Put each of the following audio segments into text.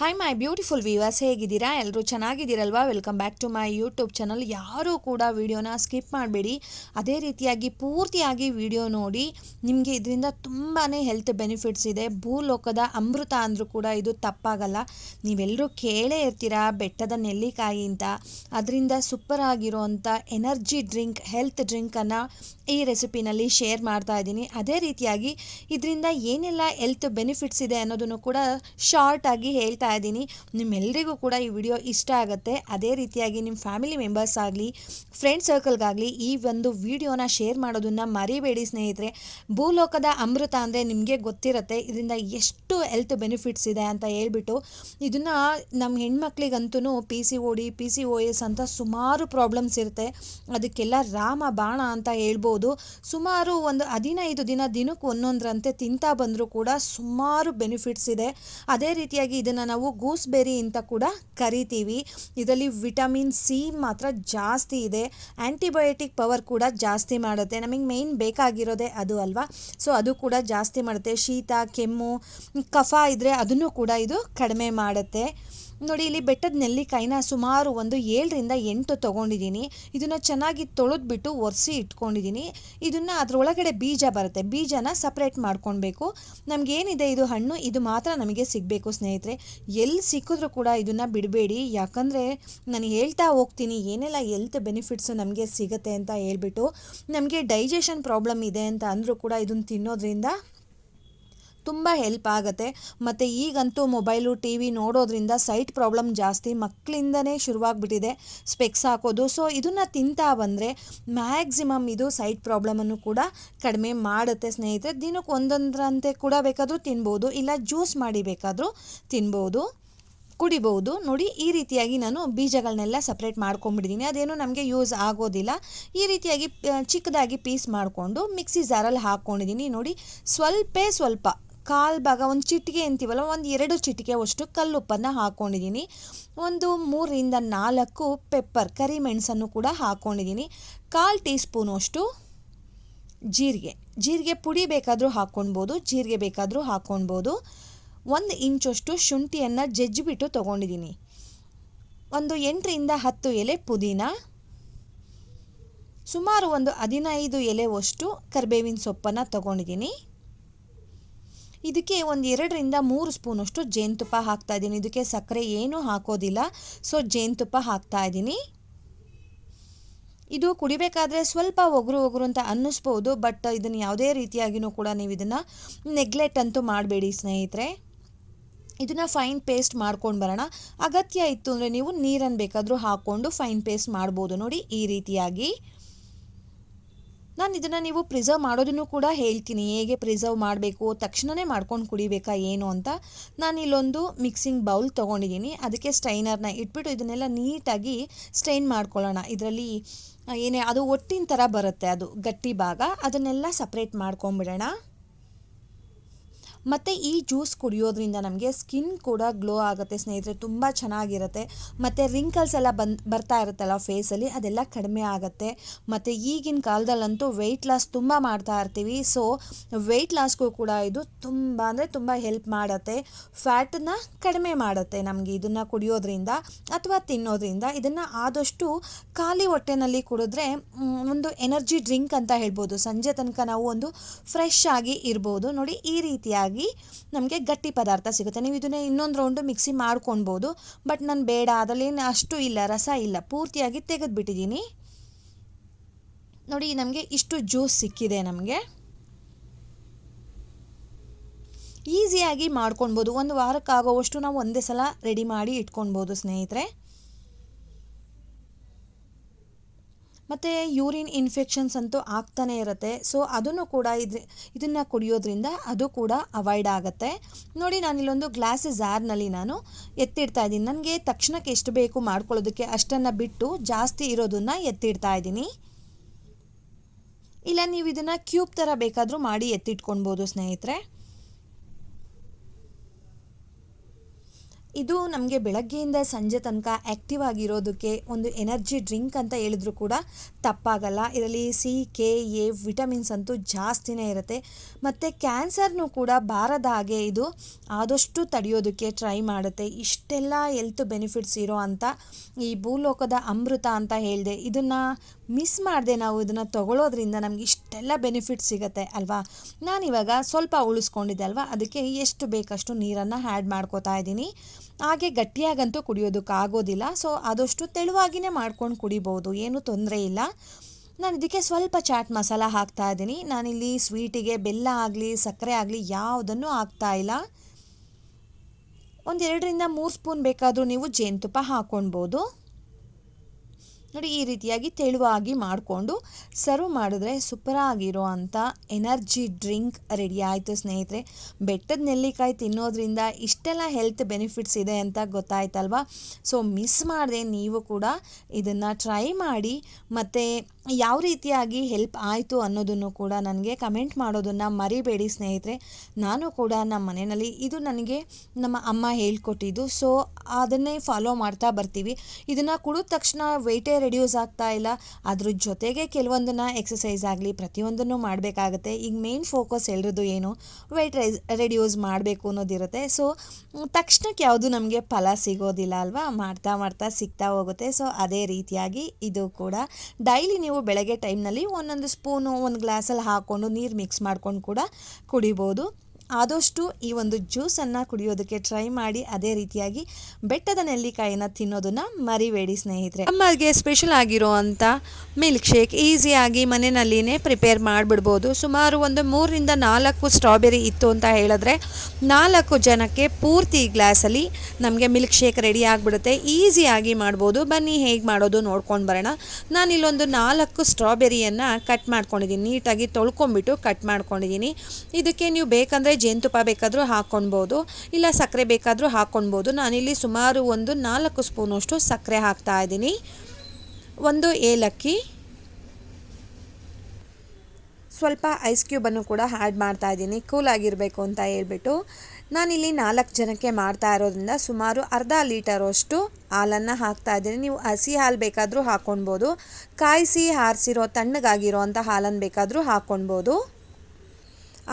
Hi my beautiful viewers ಹೇಗಿದ್ದೀರಾ? ಎಲ್ಲರೂ ಚೆನ್ನಾಗಿದ್ದೀರಲ್ವಾ? Welcome back to my YouTube channel ಯಾರೂ ಕೂಡ ವಿಡಿಯೋನ ಸ್ಕಿಪ್ ಮಾಡಬೇಡಿ. ಅದೇ ರೀತಿಯಾಗಿ ಪೂರ್ತಿಯಾಗಿ ವಿಡಿಯೋ ನೋಡಿ. ನಿಮಗೆ ಇದರಿಂದ ತುಂಬಾ ಹೆಲ್ತ್ ಬೆನಿಫಿಟ್ಸ್ ಇದೆ. ಭೂಲೋಕದ ಅಮೃತ ಅಂದರೂ ಕೂಡ ಇದು ತಪ್ಪಾಗಲ್ಲ. ನೀವೆಲ್ಲರೂ ಕೇಳೇ ಇರ್ತೀರಾ? ಬೆಟ್ಟದ ನೆಲ್ಲಿಕಾಯಿ ಅಂತ. ಅದರಿಂದ ಸೂಪರ್ ಆಗಿರೋವಂಥ ಎನರ್ಜಿ ಡ್ರಿಂಕ್ ಹೆಲ್ತ್ ಡ್ರಿಂಕನ್ನು ಈ ರೆಸಿಪಿನಲ್ಲಿ ಶೇರ್ ಮಾಡ್ತಾ ಇದ್ದೀನಿ. ಅದೇ ರೀತಿಯಾಗಿ ಇದರಿಂದ ಏನೆಲ್ಲ ಹೆಲ್ತ್ ಬೆನಿಫಿಟ್ಸ್ ಇದೆ ಅನ್ನೋದನ್ನು ಕೂಡ ಶಾರ್ಟ್ ಆಗಿ ಹೇಳ್ತಾ ಇದ್ದೀನಿ. ನಿಮ್ಮೆಲ್ಲರಿಗೂ ಕೂಡ ಈ ವಿಡಿಯೋ ಇಷ್ಟ ಆಗುತ್ತೆ. ಅದೇ ರೀತಿಯಾಗಿ ನಿಮ್ಮ ಫ್ಯಾಮಿಲಿ ಮೆಂಬರ್ಸ್ ಆಗಲಿ, ಫ್ರೆಂಡ್ ಸರ್ಕಲ್ಗಾಗಲಿ ಈ ಒಂದು ವಿಡಿಯೋನ ಶೇರ್ ಮಾಡೋದನ್ನು ಮರಿಬೇಡಿ ಸ್ನೇಹಿತರೆ. ಭೂಲೋಕದ ಅಮೃತ ಅಂದರೆ ನಿಮಗೆ ಗೊತ್ತಿರುತ್ತೆ. ಇದರಿಂದ ಎಷ್ಟು ಹೆಲ್ತ್ ಬೆನಿಫಿಟ್ಸ್ ಇದೆ ಅಂತ ಹೇಳ್ಬಿಟ್ಟು ಇದನ್ನು ನಮ್ಮ ಹೆಣ್ಮಕ್ಳಿಗಂತೂ P C O D, P C O S ಅಂತ ಸುಮಾರು ಪ್ರಾಬ್ಲಮ್ಸ್ ಇರುತ್ತೆ. ಅದಕ್ಕೆಲ್ಲ ರಾಮ ಬಾಣ ಅಂತ ಹೇಳ್ಬೋದು. ಸುಮಾರು ಒಂದು ಹದಿನೈದು ದಿನ ದಿನಕ್ಕೆ ಒಂದೊಂದರಂತೆ ತಿಂತಾ ಬಂದರೂ ಕೂಡ ಸುಮಾರು ಬೆನಿಫಿಟ್ಸ್ ಇದೆ. ಅದೇ ರೀತಿಯಾಗಿ ಇದನ್ನು ನಾವು ಗೂಸ್ಬೆರಿ ಅಂತ ಕೂಡ ಕರಿತೀವಿ. ಇದರಲ್ಲಿ ವಿಟಮಿನ್ ಸಿ ಮಾತ್ರ ಜಾಸ್ತಿ ಇದೆ. ಆ್ಯಂಟಿಬಯೋಟಿಕ್ ಪವರ್ ಕೂಡ ಜಾಸ್ತಿ ಮಾಡುತ್ತೆ. ನಮಗೆ ಮೇಯ್ನ್ ಬೇಕಾಗಿರೋದೇ ಅದು ಅಲ್ವಾ? ಸೊ, ಅದು ಕೂಡ ಜಾಸ್ತಿ ಮಾಡುತ್ತೆ. ಶೀತ, ಕೆಮ್ಮು, ಕಫ ಇದ್ದರೆ ಅದನ್ನು ಕೂಡ ಇದು ಕಡಿಮೆ ಮಾಡುತ್ತೆ. ನೋಡಿ, ಇಲ್ಲಿ ಬೆಟ್ಟದ ನೆಲ್ಲಿಕಾಯಿನ ಸುಮಾರು ಒಂದು ಏಳರಿಂದ ಎಂಟು ತೊಗೊಂಡಿದ್ದೀನಿ. ಇದನ್ನು ಚೆನ್ನಾಗಿ ತೊಳೆದ್ಬಿಟ್ಟು ಒರೆಸಿ ಇಟ್ಕೊಂಡಿದ್ದೀನಿ. ಇದನ್ನು ಅದರೊಳಗಡೆ ಬೀಜ ಬರುತ್ತೆ. ಬೀಜನ ಸಪ್ರೇಟ್ ಮಾಡ್ಕೊಳ್ಬೇಕು ನಮಗೇನಿದೆ ಇದು ಹಣ್ಣು, ಇದು ಮಾತ್ರ ನಮಗೆ ಸಿಗಬೇಕು ಸ್ನೇಹಿತರೆ. ಎಲ್ಲಿ ಸಿಕ್ಕಿದ್ರೂ ಕೂಡ ಇದನ್ನು ಬಿಡಬೇಡಿ. ಯಾಕಂದರೆ ನಾನು ಹೇಳ್ತಾ ಹೋಗ್ತೀನಿ, ಏನೆಲ್ಲ ಎಲ್ತ್ ಬೆನಿಫಿಟ್ಸು ನಮಗೆ ಸಿಗುತ್ತೆ ಅಂತ ಹೇಳ್ಬಿಟ್ಟು. ನಮಗೆ ಡೈಜೆಷನ್ ಪ್ರಾಬ್ಲಮ್ ಇದೆ ಅಂತ ಅಂದರೂ ಕೂಡ ಇದನ್ನು ತಿನ್ನೋದ್ರಿಂದ ತುಂಬ ಹೆಲ್ಪ್ ಆಗುತ್ತೆ. ಮತ್ತು ಈಗಂತೂ ಮೊಬೈಲು ಟಿ ವಿ ನೋಡೋದ್ರಿಂದ ಸೈಟ್ ಪ್ರಾಬ್ಲಮ್ ಜಾಸ್ತಿ ಮಕ್ಕಳಿಂದನೇ ಶುರುವಾಗ್ಬಿಟ್ಟಿದೆ. ಸ್ಪೆಕ್ಸ್ ಹಾಕೋದು. ಸೊ ಇದನ್ನು ತಿಂತಾ ಬಂದರೆ ಮ್ಯಾಕ್ಸಿಮಮ್ ಇದು ಸೈಟ್ ಪ್ರಾಬ್ಲಮನ್ನು ಕೂಡ ಕಡಿಮೆ ಮಾಡುತ್ತೆ ಸ್ನೇಹಿತರೆ. ದಿನಕ್ಕೆ ಒಂದೊಂದರಂತೆ ಕೂಡ ಬೇಕಾದರೂ ತಿನ್ಬೋದು. ಇಲ್ಲ ಜ್ಯೂಸ್ ಮಾಡಿ ಬೇಕಾದರೂ ತಿನ್ಬೋದು. ಕುಡಿಬಹುದು ನೋಡಿ, ಈ ರೀತಿಯಾಗಿ ನಾನು ಬೀಜಗಳನ್ನೆಲ್ಲ ಸಪ್ರೇಟ್ ಮಾಡ್ಕೊಂಬಿಟ್ಟಿದ್ದೀನಿ ಅದೇನು ನಮಗೆ ಯೂಸ್ ಆಗೋದಿಲ್ಲ. ಈ ರೀತಿಯಾಗಿ ಚಿಕ್ಕದಾಗಿ ಪೀಸ್ ಮಾಡಿಕೊಂಡು ಮಿಕ್ಸಿ ಜಾರಲ್ಲಿ ಹಾಕ್ಕೊಂಡಿದ್ದೀನಿ ನೋಡಿ, ಸ್ವಲ್ಪೇ ಸ್ವಲ್ಪ ಕಾಲು ಭಾಗ ಒಂದು ಚಿಟಿಕೆ ಅಂತೀವಲ್ಲ, ಒಂದು ಎರಡು ಚಿಟಿಕೆ ಅಷ್ಟು ಕಲ್ಲುಪ್ಪನ್ನು ಹಾಕ್ಕೊಂಡಿದ್ದೀನಿ ಒಂದು ಮೂರರಿಂದ ನಾಲ್ಕು ಪೆಪ್ಪರ್ ಕರಿಮೆಣಸನ್ನು ಕೂಡ ಹಾಕ್ಕೊಂಡಿದ್ದೀನಿ ಕಾಲು ಟೀ ಸ್ಪೂನಷ್ಟು ಜೀರಿಗೆ. ಜೀರಿಗೆ ಪುಡಿ ಬೇಕಾದರೂ ಹಾಕ್ಕೊಳ್ಬೋದು ಜೀರಿಗೆ ಬೇಕಾದರೂ ಹಾಕ್ಕೊಳ್ಬೋದು ಒಂದು ಇಂಚಷ್ಟು ಶುಂಠಿಯನ್ನು ಜಜ್ಜಿಬಿಟ್ಟು ತೊಗೊಂಡಿದ್ದೀನಿ. ಒಂದು ಎಂಟರಿಂದ ಹತ್ತು ಎಲೆ ಪುದೀನ. ಸುಮಾರು ಒಂದು ಹದಿನೈದು ಎಲೆವಷ್ಟು ಕರಿಬೇವಿನ ಸೊಪ್ಪನ್ನು ತೊಗೊಂಡಿದ್ದೀನಿ. ಇದಕ್ಕೆ ಒಂದು ಎರಡರಿಂದ ಮೂರು ಸ್ಪೂನಷ್ಟು ಜೇನುತುಪ್ಪ ಹಾಕ್ತಾ ಇದ್ದೀನಿ. ಇದಕ್ಕೆ ಸಕ್ಕರೆ ಏನೂ ಹಾಕೋದಿಲ್ಲ. ಸೊ ಜೇನುತುಪ್ಪ ಹಾಕ್ತಾ ಇದ್ದೀನಿ. ಇದು ಕುಡಿಬೇಕಾದ್ರೆ ಸ್ವಲ್ಪ ಒಗರು ಒಗರು ಅಂತ ಅನ್ನಿಸ್ಬೋದು ಬಟ್ ಇದನ್ನು ಯಾವುದೇ ರೀತಿಯಾಗಿಯೂ ಕೂಡ ನೀವು ಇದನ್ನು ನೆಗ್ಲೆಕ್ಟ್ ಅಂತೂ ಮಾಡಬೇಡಿ ಸ್ನೇಹಿತರೆ. ಇದನ್ನು ಫೈನ್ ಪೇಸ್ಟ್ ಮಾಡ್ಕೊಂಡು ಬರೋಣ. ಅಗತ್ಯ ಇತ್ತು ಅಂದರೆ ನೀವು ನೀರನ್ನು ಬೇಕಾದರೂ ಹಾಕ್ಕೊಂಡು ಫೈನ್ ಪೇಸ್ಟ್ ಮಾಡ್ಬೋದು. ನೋಡಿ ಈ ರೀತಿಯಾಗಿ. ನಾನು ಇದನ್ನು ನೀವು ಪ್ರಿಸರ್ವ್ ಮಾಡೋದನ್ನು ಕೂಡ ಹೇಳ್ತೀನಿ. ಹೇಗೆ ಪ್ರಿಸರ್ವ್ ಮಾಡಬೇಕು? ತಕ್ಷಣವೇ ಮಾಡ್ಕೊಂಡು ಕುಡಿಬೇಕಾ ಏನು ಅಂತ ನಾನು ಇಲ್ಲೊಂದು ಮಿಕ್ಸಿಂಗ್ ಬೌಲ್ ತೊಗೊಂಡಿದ್ದೀನಿ. ಅದಕ್ಕೆ ಸ್ಟೈನರ್ನ ಇಟ್ಬಿಟ್ಟು ಇದನ್ನೆಲ್ಲ ನೀಟಾಗಿ ಸ್ಟೈನ್ ಮಾಡ್ಕೊಳ್ಳೋಣ. ಇದರಲ್ಲಿ ಏನೇ, ಅದು ಒಟ್ಟಿನ ಥರ ಬರುತ್ತೆ ಅದು ಗಟ್ಟಿ ಭಾಗ. ಅದನ್ನೆಲ್ಲ ಸಪ್ರೇಟ್ ಮಾಡ್ಕೊಂಬಿಡೋಣ ಮತ್ತು ಈ ಜ್ಯೂಸ್ ಕುಡಿಯೋದ್ರಿಂದ ನಮಗೆ ಸ್ಕಿನ್ ಕೂಡ ಗ್ಲೋ ಆಗುತ್ತೆ, ಸ್ನೇಹಿತರೆ, ತುಂಬ ಚೆನ್ನಾಗಿರುತ್ತೆ. ಮತ್ತು ರಿಂಕಲ್ಸ್ ಎಲ್ಲ ಬಂದು, ಬರ್ತಾ ಇರುತ್ತಲ್ಲ ಫೇಸಲ್ಲಿ ಅದೆಲ್ಲ ಕಡಿಮೆ ಆಗುತ್ತೆ. ಮತ್ತು ಈಗಿನ ಕಾಲದಲ್ಲಂತೂ ವೆಯ್ಟ್ ಲಾಸ್ ತುಂಬ ಮಾಡ್ತಾ ಇರ್ತೀವಿ. ಸೊ ವೆಯ್ಟ್ ಲಾಸ್ಗೂ ಕೂಡ ಇದು ತುಂಬ, ಅಂದರೆ ತುಂಬ ಹೆಲ್ಪ್ ಮಾಡುತ್ತೆ. ಫ್ಯಾಟನ್ನ ಕಡಿಮೆ ಮಾಡುತ್ತೆ ನಮಗೆ ಇದನ್ನು ಕುಡಿಯೋದ್ರಿಂದ ಅಥವಾ ತಿನ್ನೋದ್ರಿಂದ. ಇದನ್ನು ಆದಷ್ಟು ಖಾಲಿ ಹೊಟ್ಟೆನಲ್ಲಿ ಕುಡಿದ್ರೆ ಒಂದು ಎನರ್ಜಿ ಡ್ರಿಂಕ್ ಅಂತ ಹೇಳ್ಬೋದು. ಸಂಜೆ ತನಕ ನಾವು ಒಂದು ಫ್ರೆಶ್ ಆಗಿ ಇರ್ಬೋದು. ನೋಡಿ ಈ ರೀತಿಯಾಗಿ. ನಮಗೆ ಗಟ್ಟಿ ಪದಾರ್ಥ ಸಿಗುತ್ತೆ. ನೀವು ಇದನ್ನೇ ಇನ್ನೊಂದು ರೌಂಡು ಮಿಕ್ಸಿ ಮಾಡ್ಕೊಳ್ಬೋದು ಬಟ್ ನಾನು ಬೇಡ, ಅದರಲ್ಲೇನು ಅಷ್ಟು ಇಲ್ಲ, ರಸ ಇಲ್ಲ. ಪೂರ್ತಿಯಾಗಿ ತೆಗೆದುಬಿಟ್ಟಿದ್ದೀನಿ ನೋಡಿ, ನಮಗೆ ಇಷ್ಟು ಜ್ಯೂಸ್ ಸಿಕ್ಕಿದೆ ನಮಗೆ. ಈಸಿಯಾಗಿ ಮಾಡ್ಕೊಳ್ಬೋದು ಒಂದು ವಾರಕ್ಕಾಗೋವಷ್ಟು ನಾವು ಒಂದೇ ಸಲ ರೆಡಿ ಮಾಡಿ ಇಟ್ಕೊಳ್ಬೋದು ಸ್ನೇಹಿತರೆ. ಮತ್ತು ಯೂರಿನ್ ಇನ್ಫೆಕ್ಷನ್ಸ್ ಅಂತೂ ಆಗ್ತಾನೆ ಇರುತ್ತೆ. ಸೊ, ಅದನ್ನು ಕೂಡ ಇದ್ರ ಇದನ್ನು ಕುಡಿಯೋದ್ರಿಂದ ಅದು ಕೂಡ ಅವಾಯ್ಡ್ ಆಗುತ್ತೆ. ನೋಡಿ, ನಾನಿಲ್ಲೊಂದು ಗ್ಲಾಸ್ ಜಾರ್ನಲ್ಲಿ ನಾನು ಎತ್ತಿಡ್ತಾ ಇದ್ದೀನಿ. ನನಗೆ ತಕ್ಷಣಕ್ಕೆ ಎಷ್ಟು ಬೇಕು ಮಾಡ್ಕೊಳ್ಳೋದಕ್ಕೆ ಅಷ್ಟನ್ನು ಬಿಟ್ಟು ಜಾಸ್ತಿ ಇರೋದನ್ನು ಎತ್ತಿಡ್ತಾ ಇದ್ದೀನಿ. ಇಲ್ಲ, ನೀವು ಇದನ್ನು ಕ್ಯೂಬ್ ಥರ ಬೇಕಾದರೂ ಮಾಡಿ ಎತ್ತಿಟ್ಕೊಳ್ಬೋದು ಸ್ನೇಹಿತರೆ. ಇದು ನಮಗೆ ಬೆಳಗ್ಗೆಯಿಂದ ಸಂಜೆ ತನಕ ಆ್ಯಕ್ಟಿವ್ ಆಗಿರೋದಕ್ಕೆ ಒಂದು ಎನರ್ಜಿ ಡ್ರಿಂಕ್ ಅಂತ ಹೇಳಿದ್ರು ಕೂಡ ತಪ್ಪಾಗಲ್ಲ. ಇದರಲ್ಲಿ ಸಿ ಕೆ ಎ ವಿಟಮಿನ್ಸ್ ಅಂತೂ ಜಾಸ್ತಿನೇ ಇರುತ್ತೆ. ಮತ್ತು ಕ್ಯಾನ್ಸರ್ನೂ ಕೂಡ ಬಾರದ ಹಾಗೆ ಇದು ಆದಷ್ಟು ತಡೆಯೋದಕ್ಕೆ ಟ್ರೈ ಮಾಡುತ್ತೆ. ಇಷ್ಟೆಲ್ಲ ಹೆಲ್ತ್ ಬೆನಿಫಿಟ್ಸ್ ಇರೋ ಅಂತ ಈ ಭೂಲೋಕದ ಅಮೃತ ಅಂತ ಹೇಳಿದೆ. ಇದನ್ನು ಮಿಸ್ ಮಾಡದೆ ನಾವು ಇದನ್ನು ತಗೊಳ್ಳೋದ್ರಿಂದ ನಮಗೆ ಇಷ್ಟೆಲ್ಲ ಬೆನಿಫಿಟ್ ಸಿಗುತ್ತೆ ಅಲ್ವಾ? ನಾನಿವಾಗ ಸ್ವಲ್ಪ ಉಳಿಸ್ಕೊಂಡಿದ್ದೆ ಅಲ್ವಾ? ಅದಕ್ಕೆ ಎಷ್ಟು ಬೇಕಷ್ಟು ನೀರನ್ನು ಆ್ಯಡ್ ಮಾಡ್ಕೋತಾ ಇದ್ದೀನಿ. ಹಾಗೆ ಗಟ್ಟಿಯಾಗಂತೂ ಕುಡಿಯೋದಕ್ಕಾಗೋದಿಲ್ಲ ಸೊ ಆದಷ್ಟು ತೆಳುವಾಗಿಯೇ ಮಾಡ್ಕೊಂಡು ಕುಡಿಬೋದು. ಏನೂ ತೊಂದರೆ ಇಲ್ಲ. ನಾನು ಇದಕ್ಕೆ ಸ್ವಲ್ಪ ಚಾಟ್ ಮಸಾಲ ಹಾಕ್ತಾ ಇದ್ದೀನಿ. ನಾನಿಲ್ಲಿ ಸ್ವೀಟಿಗೆ ಬೆಲ್ಲ ಆಗಲಿ, ಸಕ್ಕರೆ ಆಗಲಿ ಯಾವುದನ್ನು ಹಾಕ್ತಾ ಇಲ್ಲ. ಒಂದೆರಡರಿಂದ ಮೂರು ಸ್ಪೂನ್ ಬೇಕಾದರೂ ನೀವು ಜೇನುತುಪ್ಪ ಹಾಕ್ಕೊಳ್ಬೋದು ನೋಡಿ, ಈ ರೀತಿಯಾಗಿ ತೆಳುವಾಗಿ ಮಾಡಿಕೊಂಡು ಸರ್ವ್ ಮಾಡಿದ್ರೆ ಸೂಪರಾಗಿರೋ ಅಂಥ ಎನರ್ಜಿ ಡ್ರಿಂಕ್ ರೆಡಿ ಆಯಿತು ಸ್ನೇಹಿತರೆ. ಬೆಟ್ಟದ ನೆಲ್ಲಿಕಾಯಿ ತಿನ್ನೋದ್ರಿಂದ ಇಷ್ಟೆಲ್ಲ ಹೆಲ್ತ್ ಬೆನಿಫಿಟ್ಸ್ ಇದೆ ಅಂತ ಗೊತ್ತಾಯ್ತಲ್ವಾ? ಸೊ ಮಿಸ್ ಮಾಡಿದೆ ನೀವು ಕೂಡ ಇದನ್ನು ಟ್ರೈ ಮಾಡಿ ಮತ್ತು ಯಾವ ರೀತಿಯಾಗಿ ಹೆಲ್ಪ್ ಆಯಿತು ಅನ್ನೋದನ್ನು ಕೂಡ ನನಗೆ ಕಮೆಂಟ್ ಮಾಡೋದನ್ನು ಮರಿಬೇಡಿ ಸ್ನೇಹಿತರೆ. ನಾನು ಕೂಡ ನಮ್ಮ ಮನೆಯಲ್ಲಿ ಇದು ನನಗೆ ನಮ್ಮ ಅಮ್ಮ ಹೇಳ್ಕೊಟ್ಟಿದ್ದು. ಸೊ ಅದನ್ನೇ ಫಾಲೋ ಮಾಡ್ತಾ ಬರ್ತೀವಿ. ಇದನ್ನು ಕುಡಿದ ತಕ್ಷಣ ವೆಯ್ಟೇ ರೆಡ್ಯೂಸ್ ಆಗ್ತಾ ಇಲ್ಲ. ಅದ್ರ ಜೊತೆಗೆ ಕೆಲವೊಂದನ್ನು ಎಕ್ಸಸೈಸ್ ಆಗಲಿ, ಪ್ರತಿಯೊಂದನ್ನು ಮಾಡಬೇಕಾಗತ್ತೆ. ಈಗ ಮೇನ್ ಫೋಕಸ್ ಎಲ್ಲರದ್ದು ಏನು? ವೆಯ್ಟ್ ರೈಸ್ ರೆಡ್ಯೂಸ್ ಮಾಡಬೇಕು ಅನ್ನೋದಿರುತ್ತೆ. ಸೊ ತಕ್ಷಣಕ್ಕೆ ಯಾವುದು ನಮಗೆ ಫಲ ಸಿಗೋದಿಲ್ಲ ಅಲ್ವಾ? ಮಾಡ್ತಾ ಮಾಡ್ತಾ ಸಿಗ್ತಾ ಹೋಗುತ್ತೆ. ಸೊ ಅದೇ ರೀತಿಯಾಗಿ ಇದು ಕೂಡ. ಡೈಲಿ ನೀವು ಬೆಳಗ್ಗೆ ಟೈಮ್ನಲ್ಲಿ ಒಂದೊಂದು ಸ್ಪೂನು ಒಂದು ಗ್ಲಾಸಲ್ಲಿ ಹಾಕ್ಕೊಂಡು ನೀರು ಮಿಕ್ಸ್ ಮಾಡ್ಕೊಂಡು ಕೂಡ ಕುಡಿಬೋದು. ಆದಷ್ಟು ಈ ಒಂದು ಜ್ಯೂಸನ್ನು ಕುಡಿಯೋದಕ್ಕೆ ಟ್ರೈ ಮಾಡಿ ಅದೇ ರೀತಿಯಾಗಿ ಬೆಟ್ಟದ ನೆಲ್ಲಿಕಾಯಿನ ತಿನ್ನೋದನ್ನು ಮರಿಬೇಡಿ ಸ್ನೇಹಿತರೆ. ನಮಗೆ ಸ್ಪೆಷಲ್ ಆಗಿರೋ ಅಂಥ ಮಿಲ್ಕ್ ಶೇಕ್ ಈಸಿಯಾಗಿ ಮನೆಯಲ್ಲಿನೇ ಪ್ರಿಪೇರ್ ಮಾಡಿಬಿಡ್ಬೋದು. ಸುಮಾರು ಒಂದು ಮೂರರಿಂದ ನಾಲ್ಕು ಸ್ಟ್ರಾಬೆರಿ ಇತ್ತು ಅಂತ ಹೇಳಿದ್ರೆ ನಾಲ್ಕು ಜನಕ್ಕೆ ಪೂರ್ತಿ ಗ್ಲಾಸಲ್ಲಿ ನಮಗೆ ಮಿಲ್ಕ್ ಶೇಕ್ ರೆಡಿ ಆಗಿಬಿಡುತ್ತೆ ಈಸಿಯಾಗಿ ಮಾಡ್ಬೋದು. ಬನ್ನಿ ಹೇಗೆ ಮಾಡೋದು ನೋಡ್ಕೊಂಡು ಬರೋಣ. ನಾನು ಇಲ್ಲೊಂದು ನಾಲ್ಕು ಸ್ಟ್ರಾಬೆರಿಯನ್ನು ಕಟ್ ಮಾಡ್ಕೊಂಡಿದ್ದೀನಿ. ನೀಟಾಗಿ ತೊಳ್ಕೊಂಬಿಟ್ಟು ಕಟ್ ಮಾಡ್ಕೊಂಡಿದ್ದೀನಿ. ಇದಕ್ಕೆ ನೀವು ಬೇಕಂದರೆ ಜೇನುತುಪ್ಪ ಬೇಕಾದರೂ ಹಾಕ್ಕೊಳ್ಬೋದು ಇಲ್ಲ ಸಕ್ಕರೆ ಬೇಕಾದರೂ ಹಾಕ್ಕೊಳ್ಬೋದು ನಾನಿಲ್ಲಿ ಸುಮಾರು ಒಂದು ನಾಲ್ಕು ಸ್ಪೂನಷ್ಟು ಸಕ್ಕರೆ ಹಾಕ್ತಾ ಇದ್ದೀನಿ. ಒಂದು ಏಲಕ್ಕಿ, ಸ್ವಲ್ಪ ಐಸ್ ಕ್ಯೂಬನ್ನು ಕೂಡ ಆ್ಯಡ್ ಮಾಡ್ತಾ ಇದ್ದೀನಿ. ಕೂಲ್ ಆಗಿರಬೇಕು ಅಂತ ಹೇಳ್ಬಿಟ್ಟು. ನಾನಿಲ್ಲಿ ನಾಲ್ಕು ಜನಕ್ಕೆ ಮಾಡ್ತಾ ಇರೋದ್ರಿಂದ ಸುಮಾರು ಅರ್ಧ ಲೀಟರಷ್ಟು ಹಾಲನ್ನು ಹಾಕ್ತಾ ಇದ್ದೀನಿ. ನೀವು ಹಸಿ ಹಾಲು ಬೇಕಾದರೂ ಹಾಕ್ಕೊಳ್ಬೋದು ಕಾಯಿಸಿ ಹಾರಿಸಿರೋ ತಣ್ಣಗಾಗಿರೋ ಅಂಥ ಹಾಲನ್ನು ಬೇಕಾದರೂ ಹಾಕ್ಕೊಳ್ಬೋದು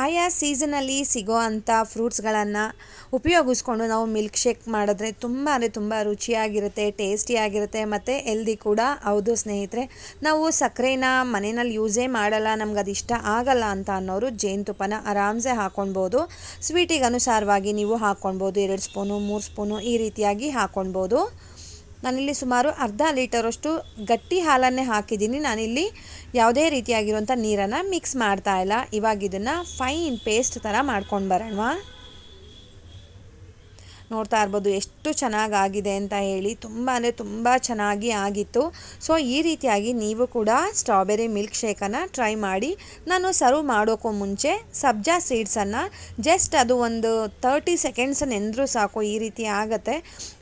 ಆಯಾ ಸೀಸನಲ್ಲಿ ಸಿಗೋ ಅಂಥ ಫ್ರೂಟ್ಸ್ಗಳನ್ನು ಉಪಯೋಗಿಸ್ಕೊಂಡು ನಾವು ಮಿಲ್ಕ್ ಶೇಕ್ ಮಾಡಿದ್ರೆ ತುಂಬ ಅಂದರೆ ತುಂಬ ರುಚಿಯಾಗಿರುತ್ತೆ, ಟೇಸ್ಟಿಯಾಗಿರುತ್ತೆ ಮತ್ತು ಎಲ್ದಿ ಕೂಡ. ಹೌದು ಸ್ನೇಹಿತರೆ, ನಾವು ಸಕ್ಕರೆನ ಮನೆಯಲ್ಲಿ ಯೂಸೇ ಮಾಡಲ್ಲ, ನಮ್ಗೆ ಅದು ಇಷ್ಟ ಆಗಲ್ಲ ಅಂತ ಅನ್ನೋರು ಜೇನುತುಪ್ಪನ ಆರಾಮ್ಸೆ ಹಾಕ್ಕೊಳ್ಬೋದು ಸ್ವೀಟಿಗೆ ಅನುಸಾರವಾಗಿ ನೀವು ಹಾಕ್ಕೊಳ್ಬೋದು ಎರಡು ಸ್ಪೂನು, ಮೂರು ಸ್ಪೂನು ಈ ರೀತಿಯಾಗಿ ಹಾಕ್ಕೊಳ್ಬೋದು ನಾನಿಲ್ಲಿ ಸುಮಾರು ಅರ್ಧ ಲೀಟರಷ್ಟು ಗಟ್ಟಿ ಹಾಲನ್ನೇ ಹಾಕಿದ್ದೀನಿ. ನಾನಿಲ್ಲಿ ಯಾವುದೇ ರೀತಿಯಾಗಿರುವಂಥ ನೀರನ್ನು ಮಿಕ್ಸ್ ಮಾಡ್ತಾ ಇಲ್ಲ. ಇವಾಗ ಇದನ್ನು ಫೈನ್ ಪೇಸ್ಟ್ ಥರ ಮಾಡ್ಕೊಂಡು ಬರೋಣವಾ. ನೋಡ್ತಾ ಇರ್ಬೋದು ಎಷ್ಟು ಚೆನ್ನಾಗಾಗಿದೆ ಅಂತ ಹೇಳಿ ತುಂಬ ಅಂದರೆ ತುಂಬ ಚೆನ್ನಾಗಿ ಆಗಿತ್ತು. ಸೊ ಈ ರೀತಿಯಾಗಿ ನೀವು ಕೂಡ ಸ್ಟ್ರಾಬೆರಿ ಮಿಲ್ಕ್ ಶೇಕನ್ನು ಟ್ರೈ ಮಾಡಿ. ನಾನು ಸರ್ವ್ ಮಾಡೋಕ್ಕೂ ಮುಂಚೆ ಸಬ್ಜಾ ಸೀಡ್ಸನ್ನು ಜಸ್ಟ್ ಅದು ಒಂದು ತರ್ಟಿ ಸೆಕೆಂಡ್ಸ್ ನೆಂದರೂ ಸಾಕು ಈ ರೀತಿ ಆಗುತ್ತೆ.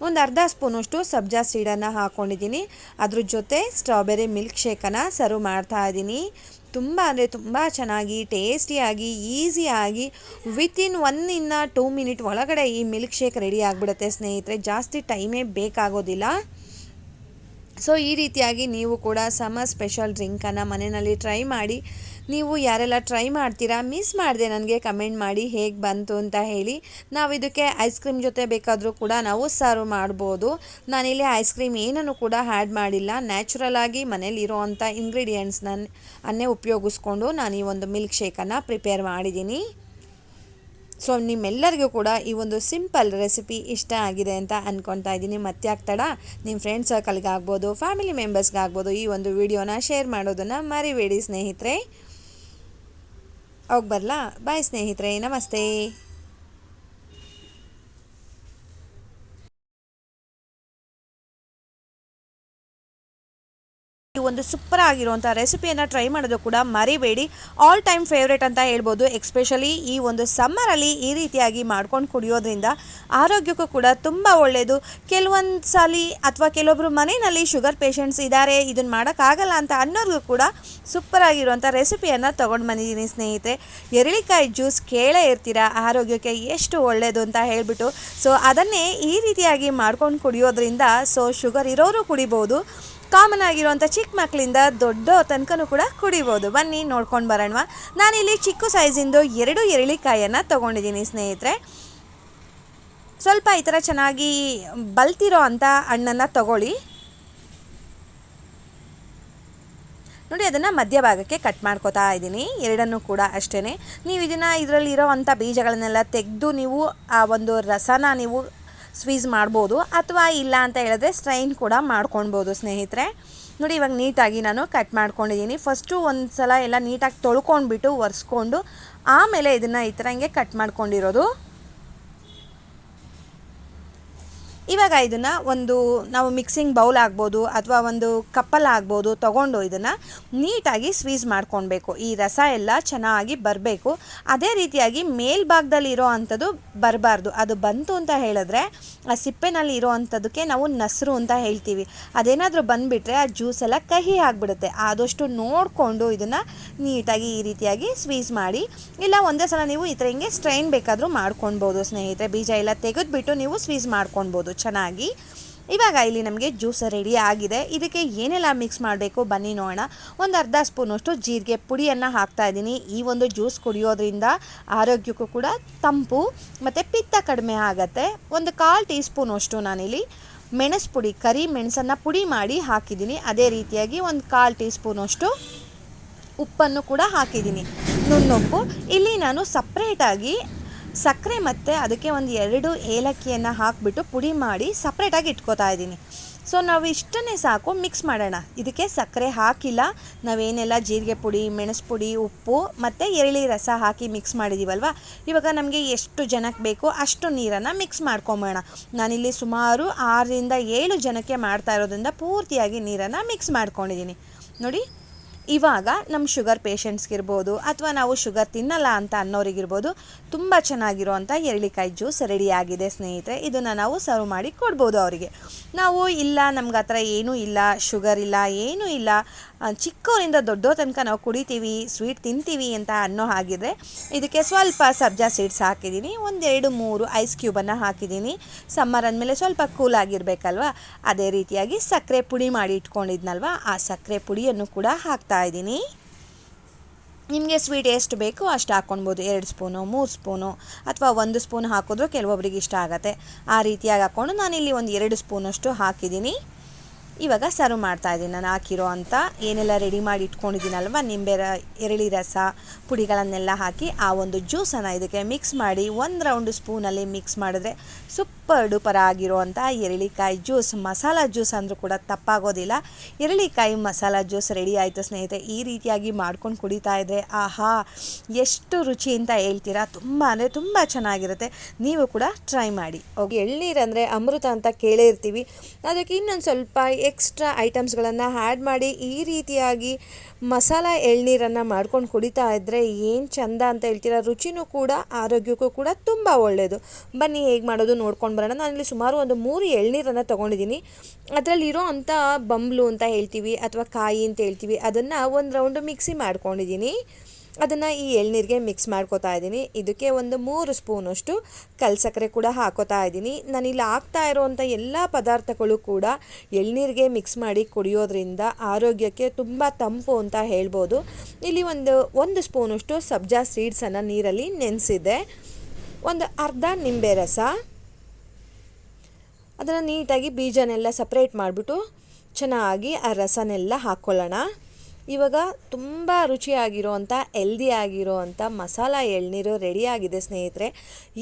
ಒಂದು ಅರ್ಧ ಸ್ಪೂನಷ್ಟು ಸಬ್ಜಾ ಸೀಡನ್ನು ಹಾಕ್ಕೊಂಡಿದ್ದೀನಿ ಅದ್ರ ಜೊತೆ ಸ್ಟ್ರಾಬೆರಿ ಮಿಲ್ಕ್ ಶೇಕನ್ನು ಸರ್ವ್ ಮಾಡ್ತಾ ಇದ್ದೀನಿ. ತುಂಬ ಅಂದರೆ ತುಂಬ ಚೆನ್ನಾಗಿ ಟೇಸ್ಟಿಯಾಗಿ ಈಸಿಯಾಗಿ ವಿತಿನ್ ಒನ್ ಇನ್ನ ಟೂ ಮಿನಿಟ್ ಒಳಗಡೆ ಈ ಮಿಲ್ಕ್ ಶೇಕ್ ರೆಡಿ ಆಗಿಬಿಡುತ್ತೆ ಸ್ನೇಹಿತರೆ. ಜಾಸ್ತಿ ಟೈಮೇ ಬೇಕಾಗೋದಿಲ್ಲ. ಸೊ ಈ ರೀತಿಯಾಗಿ ನೀವು ಕೂಡ ಸಮರ್ ಸ್ಪೆಷಲ್ ಡ್ರಿಂಕನ್ನು ಮನೆಯಲ್ಲಿ ಟ್ರೈ ಮಾಡಿ ನೀವು ಯಾರೆಲ್ಲ ಟ್ರೈ ಮಾಡ್ತೀರಾ ಮಿಸ್ ಮಾಡಿದೆ ನನಗೆ ಕಮೆಂಟ್ ಮಾಡಿ ಹೇಗೆ ಬಂತು ಅಂತ ಹೇಳಿ. ನಾವು ಇದಕ್ಕೆ ಐಸ್ ಕ್ರೀಮ್ ಜೊತೆ ಬೇಕಾದರೂ ಕೂಡ ನಾವು ಸರ್ವ್ ಮಾಡ್ಬೋದು. ನಾನಿಲ್ಲಿ ಐಸ್ ಕ್ರೀಮ್ ಏನನ್ನು ಕೂಡ ಆ್ಯಡ್ ಮಾಡಿಲ್ಲ. ನ್ಯಾಚುರಲ್ ಆಗಿ ಮನೇಲಿ ಇರೋವಂಥ ಇಂಗ್ರೀಡಿಯೆಂಟ್ಸ್ನ ಅನ್ನೇ ಉಪಯೋಗಿಸ್ಕೊಂಡು ನಾನು ಈ ಒಂದು ಮಿಲ್ಕ್ ಶೇಕನ್ನು ಪ್ರಿಪೇರ್ ಮಾಡಿದ್ದೀನಿ. ಸೊ ನಿಮ್ಮೆಲ್ಲರಿಗೂ ಕೂಡ ಈ ಒಂದು ಸಿಂಪಲ್ ರೆಸಿಪಿ ಇಷ್ಟ ಆಗಿದೆ ಅಂತ ಅಂದ್ಕೊತಾ ಇದ್ದೀನಿ. ಮತ್ತೆ ಆಗ್ತಡ ನಿಮ್ಮ ಫ್ರೆಂಡ್ ಸರ್ಕಲ್ಗೆ ಆಗ್ಬೋದು ಫ್ಯಾಮಿಲಿ ಮೆಂಬರ್ಸ್ಗೆ ಆಗ್ಬೋದು ಈ ಒಂದು ವಿಡಿಯೋನ ಶೇರ್ ಮಾಡೋದನ್ನು ಮರಿಬೇಡಿ ಸ್ನೇಹಿತರೆ. ಹೋಗಿ ಬರಲಾ? ಬಾಯ್ ಸ್ನೇಹಿತರೆ ನಮಸ್ತೆ. ಒಂದು ಸೂಪರ್ ಆಗಿರುವಂಥ ರೆಸಿಪಿಯನ್ನು ಟ್ರೈ ಮಾಡೋದು ಕೂಡ ಮರಿಬೇಡಿ. ಆಲ್ ಟೈಮ್ ಫೇವ್ರೇಟ್ ಅಂತ ಹೇಳ್ಬೋದು. ಎಕ್ಸ್ಪೆಷಲಿ ಈ ಒಂದು ಸಮ್ಮರಲ್ಲಿ ಈ ರೀತಿಯಾಗಿ ಮಾಡ್ಕೊಂಡು ಕುಡಿಯೋದ್ರಿಂದ ಆರೋಗ್ಯಕ್ಕೂ ಕೂಡ ತುಂಬ ಒಳ್ಳೆಯದು ಕೆಲವೊಂದು ಸಲ ಅಥವಾ ಕೆಲವೊಬ್ಬರು ಮನೆಯಲ್ಲಿ ಶುಗರ್ ಪೇಷಂಟ್ಸ್ ಇದ್ದಾರೆ ಇದನ್ನು ಮಾಡೋಕ್ಕಾಗಲ್ಲ ಅಂತ ಅನ್ನೋರಿಗೂ ಕೂಡ ಸೂಪರ್ ಆಗಿರುವಂಥ ರೆಸಿಪಿಯನ್ನು ತೊಗೊಂಡು ಬಂದಿದ್ದೀನಿ ಸ್ನೇಹಿತರೆ. ಎರಳಿಕಾಯಿ ಜ್ಯೂಸ್ ಕೇಳೇ ಇರ್ತೀರಾ? ಆರೋಗ್ಯಕ್ಕೆ ಎಷ್ಟು ಒಳ್ಳೆಯದು ಅಂತ ಹೇಳಿಬಿಟ್ಟು. ಸೊ ಅದನ್ನೇ ಈ ರೀತಿಯಾಗಿ ಮಾಡ್ಕೊಂಡು ಕುಡಿಯೋದ್ರಿಂದ ಸೊ ಶುಗರ್ ಇರೋರು ಕುಡಿಬೋದು. ಕಾಮನ್ ಆಗಿರುವಂಥ ಚಿಕ್ಕ ಮಕ್ಕಳಿಂದ ದೊಡ್ಡ ತನಕನೂ ಕೂಡ ಕುಡಿಬೋದು. ಬನ್ನಿ ನೋಡ್ಕೊಂಡು ಬರೋಣ ನಾನಿಲ್ಲಿ ಚಿಕ್ಕ ಸೈಜಿಂದು ಎರಡು ಎರಳಿಕಾಯನ್ನು ತೊಗೊಂಡಿದ್ದೀನಿ ಸ್ನೇಹಿತರೆ. ಸ್ವಲ್ಪ ಈ ಥರ ಚೆನ್ನಾಗಿ ಬಲ್ತಿರೋ ಅಂಥ ಹಣ್ಣನ್ನು ತಗೊಳ್ಳಿ. ನೋಡಿ, ಅದನ್ನು ಮಧ್ಯಭಾಗಕ್ಕೆ ಕಟ್ ಮಾಡ್ಕೋತಾ ಇದ್ದೀನಿ. ಎರಡನ್ನೂ ಕೂಡ ಅಷ್ಟೇ ನೀವು ಇದನ್ನು ಇದರಲ್ಲಿ ಅಂಥ ಬೀಜಗಳನ್ನೆಲ್ಲ ತೆಗೆದು ನೀವು ಆ ಒಂದು ರಸನ ನೀವು ಸ್ವೀಸ್ ಮಾಡ್ಬೋದು ಅಥವಾ ಇಲ್ಲ ಅಂತ ಹೇಳಿದ್ರೆ ಸ್ಟ್ರೈನ್ ಕೂಡ ಮಾಡ್ಕೊಳ್ಬೋದು ಸ್ನೇಹಿತರೆ. ನೋಡಿ, ಇವಾಗ ನೀಟಾಗಿ ನಾನು ಕಟ್ ಮಾಡ್ಕೊಂಡಿದ್ದೀನಿ. ಫಸ್ಟು ಒಂದು ಸಲ ಎಲ್ಲ ನೀಟಾಗಿ ತೊಳ್ಕೊಂಡ್ಬಿಟ್ಟು ಒರೆಸ್ಕೊಂಡು ಆಮೇಲೆ ಇದನ್ನು ಈ ಥರ ಹಿಂಗೆ ಕಟ್ ಮಾಡ್ಕೊಂಡಿರೋದು. ಇವಾಗ ಇದನ್ನು ಒಂದು ನಾವು ಮಿಕ್ಸಿಂಗ್ ಬೌಲ್ ಆಗ್ಬೋದು ಅಥವಾ ಒಂದು ಕಪ್ಪಲ್ ಆಗ್ಬೋದು ತೊಗೊಂಡು ಇದನ್ನು ನೀಟಾಗಿ ಸ್ವೀಸ್ ಮಾಡ್ಕೊಳ್ಬೇಕು ಈ ರಸ ಎಲ್ಲ ಚೆನ್ನಾಗಿ ಬರಬೇಕು. ಅದೇ ರೀತಿಯಾಗಿ ಮೇಲ್ಭಾಗದಲ್ಲಿ ಇರೋ ಅಂಥದ್ದು ಬರಬಾರ್ದು. ಅದು ಬಂತು ಅಂತ ಹೇಳಿದ್ರೆ ಆ ಸಿಪ್ಪೆನಲ್ಲಿ ಇರೋ ಅಂಥದ್ದಕ್ಕೆ ನಾವು ನಸರು ಅಂತ ಹೇಳ್ತೀವಿ. ಅದೇನಾದರೂ ಬಂದುಬಿಟ್ರೆ ಆ ಜ್ಯೂಸ್ ಎಲ್ಲ ಕಹಿ ಆಗಿಬಿಡುತ್ತೆ. ಆದಷ್ಟು ನೋಡಿಕೊಂಡು ಇದನ್ನು ನೀಟಾಗಿ ಈ ರೀತಿಯಾಗಿ ಸ್ವೀಸ್ ಮಾಡಿ. ಇಲ್ಲ, ಒಂದೇ ಸಲ ನೀವು ಈ ಥರ ಹಿಂಗೆ ಸ್ಟ್ರೈನ್ ಬೇಕಾದರೂ ಮಾಡ್ಕೊಳ್ಬೋದು ಸ್ನೇಹಿತರೆ. ಬೀಜ ಎಲ್ಲ ತೆಗೆದುಬಿಟ್ಟು ನೀವು ಸ್ವೀಸ್ ಮಾಡ್ಕೊಳ್ಬೋದು ಚೆನ್ನಾಗಿ. ಇವಾಗ ಇಲ್ಲಿ ನಮಗೆ ಜ್ಯೂಸ್ ರೆಡಿ ಆಗಿದೆ. ಇದಕ್ಕೆ ಏನೆಲ್ಲ ಮಿಕ್ಸ್ ಮಾಡಬೇಕು ಬನ್ನಿ ನೋಡೋಣ. ಒಂದು ಅರ್ಧ ಸ್ಪೂನಷ್ಟು ಜೀರಿಗೆ ಪುಡಿಯನ್ನು ಹಾಕ್ತಾ ಇದ್ದೀನಿ. ಈ ಒಂದು ಜ್ಯೂಸ್ ಕುಡಿಯೋದ್ರಿಂದ ಆರೋಗ್ಯಕ್ಕೂ ಕೂಡ ತಂಪು ಮತ್ತು ಪಿತ್ತ ಕಡಿಮೆ ಆಗುತ್ತೆ. ಒಂದು ಕಾಲು ಟೀ ಸ್ಪೂನಷ್ಟು ನಾನಿಲ್ಲಿ ಮೆಣಸು ಪುಡಿ, ಕರಿ ಮೆಣಸನ್ನು ಪುಡಿ ಮಾಡಿ ಹಾಕಿದ್ದೀನಿ. ಅದೇ ರೀತಿಯಾಗಿ ಒಂದು ಕಾಲು ಟೀ ಸ್ಪೂನಷ್ಟು ಉಪ್ಪನ್ನು ಕೂಡ ಹಾಕಿದ್ದೀನಿ. ನುಣ್ಣುಪ್ಪು. ಇಲ್ಲಿ ನಾನು ಸಪ್ರೇಟಾಗಿ ಸಕ್ಕರೆ ಮತ್ತು ಅದಕ್ಕೆ ಒಂದು ಎರಡು ಏಲಕ್ಕಿಯನ್ನು ಹಾಕಿಬಿಟ್ಟು ಪುಡಿ ಮಾಡಿ ಸಪ್ರೇಟಾಗಿ ಇಟ್ಕೋತಾ ಇದ್ದೀನಿ. ಸೊ ನಾವು ಇಷ್ಟನ್ನೇ ಸಾಕು ಮಿಕ್ಸ್ ಮಾಡೋಣ. ಇದಕ್ಕೆ ಸಕ್ಕರೆ ಹಾಕಿಲ್ಲ. ನಾವೇನೆಲ್ಲ ಜೀರಿಗೆ ಪುಡಿ, ಮೆಣಸು ಪುಡಿ, ಉಪ್ಪು ಮತ್ತು ಎರಳಿ ರಸ ಹಾಕಿ ಮಿಕ್ಸ್ ಮಾಡಿದ್ದೀವಲ್ವ ಇವಾಗ ನಮಗೆ ಎಷ್ಟು ಜನಕ್ಕೆ ಬೇಕೋ ಅಷ್ಟು ನೀರನ್ನು ಮಿಕ್ಸ್ ಮಾಡ್ಕೊಂಬೋಣ ನಾನಿಲ್ಲಿ ಸುಮಾರು ಆರರಿಂದ ಏಳು ಜನಕ್ಕೆ ಮಾಡ್ತಾ ಇರೋದ್ರಿಂದ ಪೂರ್ತಿಯಾಗಿ ನೀರನ್ನು ಮಿಕ್ಸ್ ಮಾಡ್ಕೊಂಡಿದ್ದೀನಿ. ನೋಡಿ ಇವಾಗ ನಮ್ಮ ಶುಗರ್ ಪೇಷಂಟ್ಸ್ಗಿರ್ಬೋದು ಅಥವಾ ನಾವು ಶುಗರ್ ತಿನ್ನಲ್ಲ ಅಂತ ಅನ್ನೋರಿಗಿರ್ಬೋದು ತುಂಬ ಚೆನ್ನಾಗಿರುವಂಥ ಎರಳಿಕಾಯಿ ಜ್ಯೂಸ್ ರೆಡಿಯಾಗಿದೆ ಸ್ನೇಹಿತರೆ. ಇದನ್ನು ನಾವು ಸರ್ವ್ ಮಾಡಿ ಕೊಡ್ಬೋದು ಅವರಿಗೆ. ನಾವು ಇಲ್ಲ, ನಮ್ಗೆ ಆ ಥರ ಏನೂ ಇಲ್ಲ, ಶುಗರ್ ಇಲ್ಲ, ಏನೂ ಇಲ್ಲ. ಚಿಕ್ಕವರಿಂದ ದೊಡ್ಡೋ ತನಕ ನಾವು ಕುಡಿತೀವಿ ಸ್ವೀಟ್ ತಿಂತೀವಿ ಅಂತ ಅನ್ನೋ ಹಾಗಿದ್ರೆ ಇದಕ್ಕೆ ಸ್ವಲ್ಪ ಸಬ್ಜಾ ಸೀಡ್ಸ್ ಹಾಕಿದ್ದೀನಿ. ಒಂದೆರಡು, ಮೂರು ಐಸ್ ಕ್ಯೂಬನ್ನು ಹಾಕಿದ್ದೀನಿ. ಸಮ್ಮರ್ ಅಂದಮೇಲೆ ಸ್ವಲ್ಪ ಕೂಲ್ ಆಗಿರಬೇಕಲ್ವಾ? ಅದೇ ರೀತಿಯಾಗಿ ಸಕ್ಕರೆ ಪುಡಿ ಮಾಡಿ ಇಟ್ಕೊಂಡಿದ್ನಲ್ವ? ಆ ಸಕ್ಕರೆ ಪುಡಿಯನ್ನು ಕೂಡ ಹಾಕ್ತಾ ಇದ್ದೀನಿ. ನಿಮಗೆ ಸ್ವೀಟ್ ಎಷ್ಟು ಬೇಕೋ ಅಷ್ಟು ಹಾಕ್ಕೊಳ್ಬೋದು ಎರಡು ಸ್ಪೂನು, ಮೂರು ಸ್ಪೂನು ಅಥವಾ ಒಂದು ಸ್ಪೂನ್ ಹಾಕಿದ್ರೂ ಕೆಲವೊಬ್ರಿಗೆ ಇಷ್ಟ ಆಗುತ್ತೆ. ಆ ರೀತಿಯಾಗಿ ಹಾಕ್ಕೊಂಡು ನಾನಿಲ್ಲಿ ಒಂದು ಎರಡು ಸ್ಪೂನಷ್ಟು ಹಾಕಿದ್ದೀನಿ. ಇವಾಗ ಸರ್ವ್ ಮಾಡ್ತಾ ಇದ್ದೀನಿ. ನಾನು ಹಾಕಿರೋ ಅಂತ ಏನೆಲ್ಲ ರೆಡಿ ಮಾಡಿ ಇಟ್ಕೊಂಡಿದ್ದೀನಲ್ವ? ನಿಂಬೆ ರ ಎರಳಿ ರಸ, ಪುಡಿಗಳನ್ನೆಲ್ಲ ಹಾಕಿ ಆ ಒಂದು ಜ್ಯೂಸನ್ನು ಇದಕ್ಕೆ ಮಿಕ್ಸ್ ಮಾಡಿ ಒಂದು ರೌಂಡ್ ಸ್ಪೂನಲ್ಲಿ ಮಿಕ್ಸ್ ಮಾಡಿದ್ರೆ ಸೂಪರ್ ಡೂಪರ್ ಆಗಿರುವಂಥ ಎರಳಿಕಾಯಿ ಜ್ಯೂಸ್, ಮಸಾಲ ಜ್ಯೂಸ್ ಅಂದರೂ ಕೂಡ ತಪ್ಪಾಗೋದಿಲ್ಲ. ಎರಳಿಕಾಯಿ, ಮಸಾಲ ಜ್ಯೂಸ್ ರೆಡಿ ಆಯಿತು ಸ್ನೇಹಿತರೆ. ಈ ರೀತಿಯಾಗಿ ಮಾಡ್ಕೊಂಡು ಕುಡಿತಾ ಇದ್ದರೆ ಆಹಾ, ಎಷ್ಟು ರುಚಿ ಅಂತ ಹೇಳ್ತೀರಾ? ತುಂಬ ಅಂದರೆ ತುಂಬ ಚೆನ್ನಾಗಿರುತ್ತೆ. ನೀವು ಕೂಡ ಟ್ರೈ ಮಾಡಿ. ಓಕೆ, ಎಳ್ನೀರು ಅಮೃತ ಅಂತ ಕೇಳೇ ಇರ್ತೀವಿ ಅದಕ್ಕೆ ಇನ್ನೊಂದು ಸ್ವಲ್ಪ ಎಕ್ಸ್ಟ್ರಾ ಐಟಮ್ಸ್ಗಳನ್ನು ಆ್ಯಡ್ ಮಾಡಿ ಈ ರೀತಿಯಾಗಿ ಮಸಾಲ ಎಳ್ನೀರನ್ನು ಮಾಡ್ಕೊಂಡು ಕುಡಿತಾ ಇದ್ದರೆ ಏನು ಚಂದ ಅಂತ ಹೇಳ್ತೀರಾ? ರುಚಿನೂ ಕೂಡ, ಆರೋಗ್ಯಕ್ಕೂ ಕೂಡ ತುಂಬ ಒಳ್ಳೆಯದು ಬನ್ನಿ, ಹೇಗೆ ಮಾಡೋದು ನೋಡ್ಕೊಂಡು ಬರೋಣ. ನಾನಿಲ್ಲಿ ಸುಮಾರು ಒಂದು ಮೂರು ಎಳ್ನೀರನ್ನು ತೊಗೊಂಡಿದ್ದೀನಿ. ಅದರಲ್ಲಿರೋ ಅಂಥ ಬಂಬ್ಲು ಅಂತ ಹೇಳ್ತೀವಿ, ಅಥವಾ ಕಾಯಿ ಅಂತ ಹೇಳ್ತೀವಿ, ಅದನ್ನು ಒಂದು ರೌಂಡು ಮಿಕ್ಸಿ ಮಾಡ್ಕೊಂಡಿದ್ದೀನಿ. ಅದನ್ನು ಈ ಎಳ್ನೀರಿಗೆ ಮಿಕ್ಸ್ ಮಾಡ್ಕೋತಾ ಇದ್ದೀನಿ. ಇದಕ್ಕೆ ಒಂದು ಮೂರು ಸ್ಪೂನಷ್ಟು ಕಲ್ಸಕ್ಕರೆ ಕೂಡ ಹಾಕೋತಾ ಇದ್ದೀನಿ. ನಾನಿಲ್ಲಿ ಆಗ್ತಾ ಇರೋವಂಥ ಎಲ್ಲ ಪದಾರ್ಥಗಳು ಕೂಡ ಎಳ್ನೀರಿಗೆ ಮಿಕ್ಸ್ ಮಾಡಿ ಕುಡಿಯೋದ್ರಿಂದ ಆರೋಗ್ಯಕ್ಕೆ ತುಂಬ ತಂಪು ಅಂತ ಹೇಳ್ಬೋದು. ಇಲ್ಲಿ ಒಂದು ಒಂದು ಸ್ಪೂನಷ್ಟು ಸಬ್ಜಾ ಸೀಡ್ಸನ್ನು ನೀರಲ್ಲಿ ನೆನೆಸಿದೆ. ಒಂದು ಅರ್ಧ ನಿಂಬೆ ರಸ. ಅದನ್ನು ನೀಟಾಗಿ ಬೀಜನೆಲ್ಲ ಸಪ್ರೇಟ್ ಮಾಡಿಬಿಟ್ಟು ಚೆನ್ನಾಗಿ ಆ ರಸನೆಲ್ಲ ಹಾಕ್ಕೊಳ್ಳೋಣ. ಇವಾಗ ತುಂಬ ರುಚಿಯಾಗಿರೋವಂಥ ಎಲ್ದಿ ಆಗಿರೋವಂಥ ಮಸಾಲ ಎಳ್ನೀರು ರೆಡಿಯಾಗಿದೆ ಸ್ನೇಹಿತರೆ.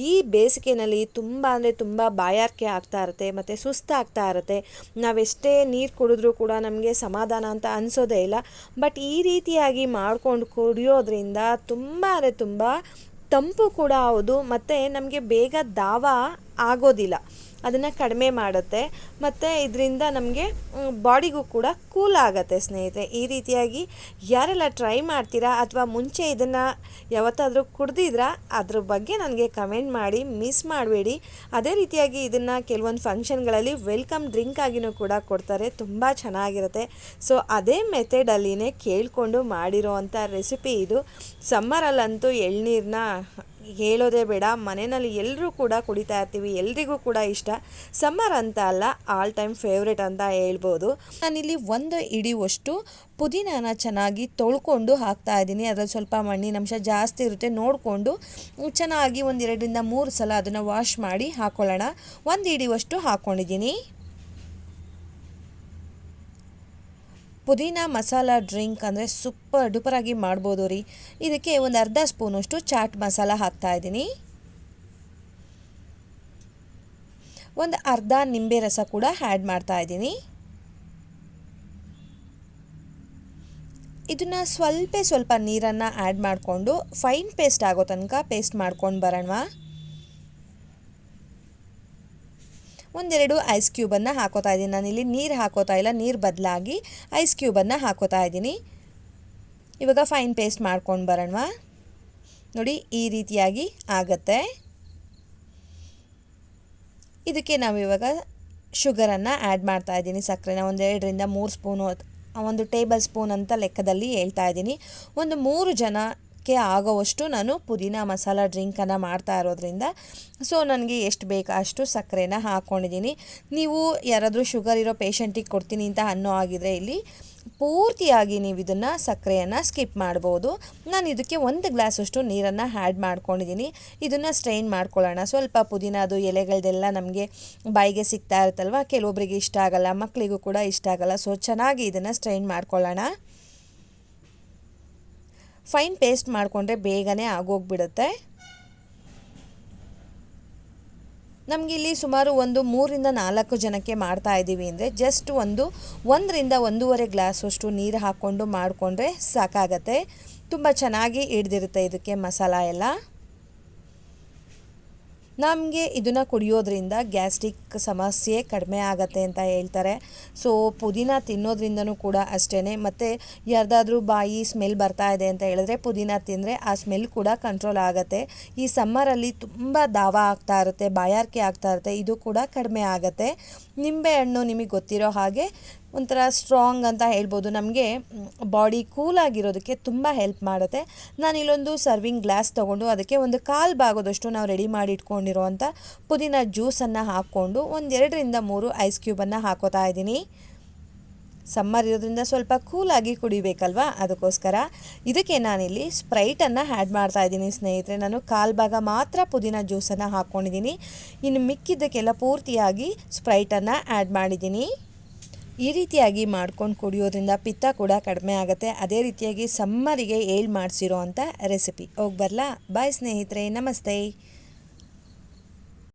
ಈ ಬೇಸಿಗೆನಲ್ಲಿ ತುಂಬ ಅಂದರೆ ತುಂಬ ಬಾಯಾರಿಕೆ ಆಗ್ತಾ ಇರುತ್ತೆ, ಮತ್ತು ಸುಸ್ತಾಗ್ತಾ ಇರುತ್ತೆ. ನಾವೆಷ್ಟೇ ನೀರು ಕುಡಿದ್ರೂ ಕೂಡ ನಮಗೆ ಸಮಾಧಾನ ಅಂತ ಅನಿಸೋದೇ ಇಲ್ಲ. ಬಟ್ ಈ ರೀತಿಯಾಗಿ ಮಾಡ್ಕೊಂಡು ಕುಡಿಯೋದ್ರಿಂದ ತುಂಬ ಅಂದರೆ ತುಂಬ ತಂಪು ಕೂಡ ಹೌದು, ಮತ್ತು ನಮಗೆ ಬೇಗ ದಾವ ಆಗೋದಿಲ್ಲ. ಅದನ್ನು ಕಡಿಮೆ ಮಾಡುತ್ತೆ. ಮತ್ತು ಇದರಿಂದ ನಮಗೆ ಬಾಡಿಗೂ ಕೂಡ ಕೂಲ್ ಆಗುತ್ತೆ ಸ್ನೇಹಿತರೆ. ಈ ರೀತಿಯಾಗಿ ಯಾರೆಲ್ಲ ಟ್ರೈ ಮಾಡ್ತೀರಾ ಅಥವಾ ಮುಂಚೆ ಇದನ್ನು ಯಾವತ್ತಾದರೂ ಕುಡ್ದಿದ್ರಾ, ಅದ್ರ ಬಗ್ಗೆ ನನಗೆ ಕಮೆಂಟ್ ಮಾಡಿ, ಮಿಸ್ ಮಾಡಬೇಡಿ. ಅದೇ ರೀತಿಯಾಗಿ ಇದನ್ನು ಕೆಲವೊಂದು ಫಂಕ್ಷನ್ಗಳಲ್ಲಿ ವೆಲ್ಕಮ್ ಡ್ರಿಂಕ್ ಆಗಿನೂ ಕೂಡ ಕೊಡ್ತಾರೆ. ತುಂಬ ಚೆನ್ನಾಗಿರುತ್ತೆ. ಸೊ, ಅದೇ ಮೆಥಡಲ್ಲಿನೇ ಕೇಳಿಕೊಂಡು ಮಾಡಿರೋ ರೆಸಿಪಿ ಇದು. ಸಮ್ಮರಲ್ಲಂತೂ ಎಳ್ನೀರನ್ನ ಹೇಳೋದೇ ಬೇಡ. ಮನೆಯಲ್ಲಿ ಎಲ್ಲರೂ ಕೂಡ ಕುಡಿತಾ ಇರ್ತೀವಿ. ಎಲ್ರಿಗೂ ಕೂಡ ಇಷ್ಟ. ಸಮ್ಮರ್ ಅಂತ ಅಲ್ಲ ಆಲ್ ಟೈಮ್ ಫೇವ್ರೇಟ್ ಅಂತ ಹೇಳ್ಬೋದು. ನಾನಿಲ್ಲಿ ಒಂದು ಇಡಿವಷ್ಟು ಪುದೀನಾನ ಚೆನ್ನಾಗಿ ತೊಳ್ಕೊಂಡು ಹಾಕ್ತಾ ಇದ್ದೀನಿ. ಅದರಲ್ಲಿ ಸ್ವಲ್ಪ ಮಣ್ಣಿನಂಶ ಜಾಸ್ತಿ ಇರುತ್ತೆ. ನೋಡಿಕೊಂಡು ಚೆನ್ನಾಗಿ ಒಂದು ಎರಡರಿಂದ ಮೂರು ಸಲ ಅದನ್ನು ವಾಶ್ ಮಾಡಿ ಹಾಕ್ಕೊಳ್ಳೋಣ ಒಂದು ಇಡಿವಷ್ಟು ಹಾಕ್ಕೊಂಡಿದ್ದೀನಿ ಪುದೀನ ಮಸಾಲ ಡ್ರಿಂಕ್ ಅಂದರೆ ಸೂಪರ್ ಡೂಪರಾಗಿ ಮಾಡ್ಬೋದು ರೀ. ಇದಕ್ಕೆ ಒಂದು ಅರ್ಧ ಸ್ಪೂನಷ್ಟು ಚಾಟ್ ಮಸಾಲ ಹಾಕ್ತಾ ಇದ್ದೀನಿ. ಒಂದು ಅರ್ಧ ನಿಂಬೆ ರಸ ಕೂಡ ಆ್ಯಡ್ ಮಾಡ್ತಾ ಇದ್ದೀನಿ. ಇದನ್ನು ಸ್ವಲ್ಪ ಸ್ವಲ್ಪ ನೀರನ್ನು ಆ್ಯಡ್ ಮಾಡಿಕೊಂಡು ಫೈನ್ ಪೇಸ್ಟ್ ಆಗೋ ತನಕ ಪೇಸ್ಟ್ ಮಾಡ್ಕೊಂಡು ಬರೋಣ ಒಂದೆರಡು ಐಸ್ ಕ್ಯೂಬನ್ನು ಹಾಕೋತಾ ಇದ್ದೀನಿ. ನಾನಿಲ್ಲಿ ನೀರು ಹಾಕೋತಾ ಇಲ್ಲ. ನೀರು ಬದಲಾಗಿ ಐಸ್ ಕ್ಯೂಬನ್ನು ಹಾಕೋತಾ ಇದ್ದೀನಿ. ಇವಾಗ ಫೈನ್ ಪೇಸ್ಟ್ ಮಾಡ್ಕೊಂಡು ಬರೋಣ ನೋಡಿ, ಈ ರೀತಿಯಾಗಿ ಆಗತ್ತೆ. ಇದಕ್ಕೆ ನಾವು ಇವಾಗ ಶುಗರನ್ನು ಆ್ಯಡ್ ಮಾಡ್ತಾ ಇದ್ದೀನಿ ಸಕ್ಕರೆನ. ಒಂದೆರಡರಿಂದ ಮೂರು ಸ್ಪೂನು ಒಂದು ಟೇಬಲ್ ಸ್ಪೂನ್ ಅಂತ ಲೆಕ್ಕದಲ್ಲಿ ಹೇಳ್ತಾ ಇದ್ದೀನಿ. ಒಂದು ಮೂರು ಜನಕ್ಕೆ ಆಗೋವಷ್ಟು ನಾನು ಪುದೀನ ಮಸಾಲ ಡ್ರಿಂಕನ್ನು ಮಾಡ್ತಾ ಇರೋದ್ರಿಂದ. ಸೊ, ನನಗೆ ಎಷ್ಟು ಬೇಕು ಅಷ್ಟು ಸಕ್ಕರೆನ ಹಾಕ್ಕೊಂಡಿದ್ದೀನಿ ನೀವು ಯಾರಾದರೂ ಶುಗರ್ ಇರೋ ಪೇಷಂಟಿಗೆ ಕೊಡ್ತೀನಿ ಅಂತ ಅನ್ನೋ ಆಗಿದ್ರೆ ಇಲ್ಲಿ ಪೂರ್ತಿಯಾಗಿ ನೀವು ಇದನ್ನು ಸಕ್ಕರೆಯನ್ನು ಸ್ಕಿಪ್ ಮಾಡ್ಬೋದು. ನಾನು ಇದಕ್ಕೆ ಒಂದು ಗ್ಲಾಸಷ್ಟು ನೀರನ್ನು ಆ್ಯಡ್ ಮಾಡ್ಕೊಂಡಿದ್ದೀನಿ. ಇದನ್ನು ಸ್ಟ್ರೈನ್ ಮಾಡ್ಕೊಳ್ಳೋಣ. ಸ್ವಲ್ಪ ಪುದೀನ ಅದು ಎಲೆಗಳದೆಲ್ಲ ನಮಗೆ ಬಾಯಿಗೆ ಸಿಗ್ತಾ ಇರುತ್ತಲ್ವ? ಕೆಲವೊಬ್ಬರಿಗೆ ಇಷ್ಟ ಆಗಲ್ಲ ಮಕ್ಕಳಿಗೂ ಕೂಡ ಇಷ್ಟ ಆಗಲ್ಲ. ಸೊ, ಚೆನ್ನಾಗಿ ಇದನ್ನು ಸ್ಟ್ರೈನ್ ಮಾಡ್ಕೊಳ್ಳೋಣ. ಫೈನ್ ಪೇಸ್ಟ್ ಮಾಡಿಕೊಂಡ್ರೆ ಬೇಗನೆ ಆಗೋಗ್ಬಿಡುತ್ತೆ. ನಮಗಿಲ್ಲಿ ಸುಮಾರು ಒಂದು ಮೂರಿಂದ ನಾಲ್ಕು ಜನಕ್ಕೆ ಮಾಡ್ತಾ ಇದ್ದೀವಿ ಅಂದರೆ ಜಸ್ಟ್ ಒಂದು ಒಂದರಿಂದ ಒಂದೂವರೆ ಗ್ಲಾಸಷ್ಟು ನೀರು ಹಾಕ್ಕೊಂಡು ಮಾಡಿಕೊಂಡ್ರೆ ಸಾಕಾಗತ್ತೆ. ತುಂಬ ಚೆನ್ನಾಗಿ ಹಿಡ್ದಿರುತ್ತೆ ಇದಕ್ಕೆ ಮಸಾಲ ಎಲ್ಲ. ನಮಗೆ ಇದನ್ನು ಕುಡಿಯೋದ್ರಿಂದ ಗ್ಯಾಸ್ಟ್ರಿಕ್ ಸಮಸ್ಯೆ ಕಡಿಮೆ ಆಗತ್ತೆ ಅಂತ ಹೇಳ್ತಾರೆ. ಸೊ ಪುದೀನ ತಿನ್ನೋದ್ರಿಂದನೂ ಕೂಡ ಅಷ್ಟೇ ಮತ್ತು ಯಾರ್ದಾದ್ರೂ ಬಾಯಿ ಸ್ಮೆಲ್ ಬರ್ತಾ ಇದೆ ಅಂತ ಹೇಳಿದ್ರೆ ಪುದೀನ ತಿಂದರೆ ಆ ಸ್ಮೆಲ್ ಕೂಡ ಕಂಟ್ರೋಲ್ ಆಗುತ್ತೆ. ಈ ಸಮ್ಮರಲ್ಲಿ ತುಂಬ ದಾವ ಆಗ್ತಾ ಇರುತ್ತೆ, ಬಾಯಾರಿಕೆ ಆಗ್ತಾ ಇರುತ್ತೆ. ಇದು ಕೂಡ ಕಡಿಮೆ ಆಗುತ್ತೆ. ನಿಂಬೆಹಣ್ಣು ನಿಮಗೆ ಗೊತ್ತಿರೋ ಹಾಗೆ ಒಂಥರ ಸ್ಟ್ರಾಂಗ್ ಅಂತ ಹೇಳ್ಬೋದು. ನಮಗೆ ಬಾಡಿ ಕೂಲಾಗಿರೋದಕ್ಕೆ ತುಂಬ ಹೆಲ್ಪ್ ಮಾಡುತ್ತೆ. ನಾನು ಇಲ್ಲೊಂದು ಸರ್ವಿಂಗ್ ಗ್ಲಾಸ್ ತೊಗೊಂಡು ಅದಕ್ಕೆ ಒಂದು ಕಾಲು ಭಾಗದಷ್ಟು ನಾವು ರೆಡಿ ಮಾಡಿ ಇಟ್ಕೊಂಡಿರೋವಂಥ ಪುದೀನ ಜ್ಯೂಸನ್ನು ಹಾಕ್ಕೊಂಡು ಒಂದು ಎರಡರಿಂದ ಮೂರು ಐಸ್ ಕ್ಯೂಬನ್ನು ಹಾಕೋತಾ ಇದ್ದೀನಿ. ಸಮ್ಮರ್ ಇರೋದ್ರಿಂದ ಸ್ವಲ್ಪ ಕೂಲಾಗಿ ಕುಡಿಬೇಕಲ್ವಾ? ಅದಕ್ಕೋಸ್ಕರ ಇದಕ್ಕೆ ನಾನಿಲ್ಲಿ ಸ್ಪ್ರೈಟನ್ನು ಆ್ಯಡ್ ಮಾಡ್ತಾ ಇದ್ದೀನಿ ಸ್ನೇಹಿತರೆ. ನಾನು ಕಾಲು ಭಾಗ ಮಾತ್ರ ಪುದೀನ ಜ್ಯೂಸನ್ನು ಹಾಕ್ಕೊಂಡಿದ್ದೀನಿ ಇನ್ನು ಮಿಕ್ಕಿದ್ದಕ್ಕೆಲ್ಲ ಪೂರ್ತಿಯಾಗಿ ಸ್ಪ್ರೈಟನ್ನು ಆ್ಯಡ್ ಮಾಡಿದ್ದೀನಿ. ಈ ರೀತಿಯಾಗಿ ಮಾಡ್ಕೊಂಡು ಕುಡಿಯೋದ್ರಿಂದ ಪಿತ್ತ ಕೂಡ ಕಡಿಮೆ ಆಗುತ್ತೆ. ಅದೇ ರೀತಿಯಾಗಿ ಸಮ್ಮರಿಗೆ ಏಳು ಮಾಡಿಸಿರೋ ಅಂಥ ರೆಸಿಪಿ. ಹೋಗಿ ಬರಲಾ? ಬಾಯ್ ಸ್ನೇಹಿತರೆ, ನಮಸ್ತೆ.